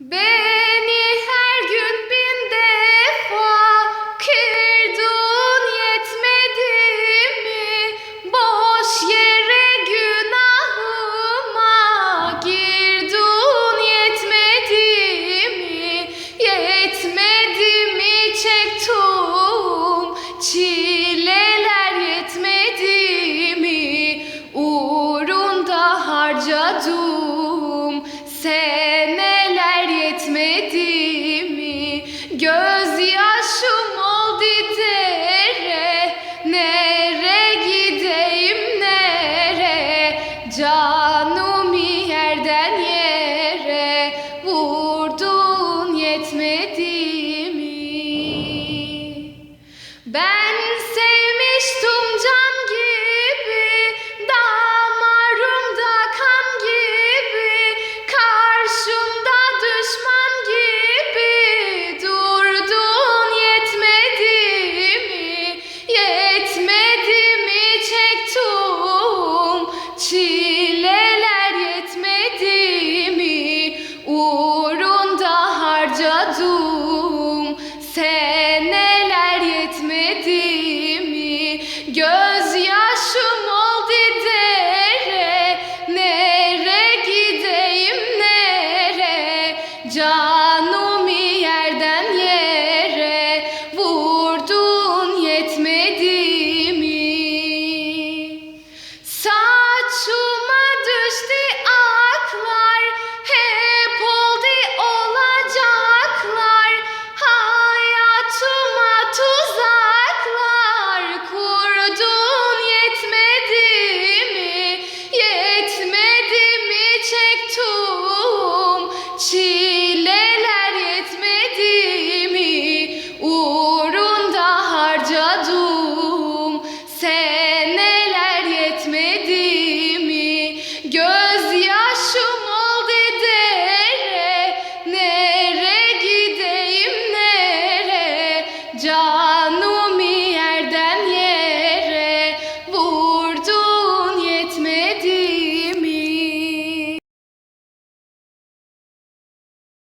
B good. çileler yetmedi mi? Uğrunda harcadım seneler yetmedi mi? Göz yaşım oldu dere, nere gideyim nere? Can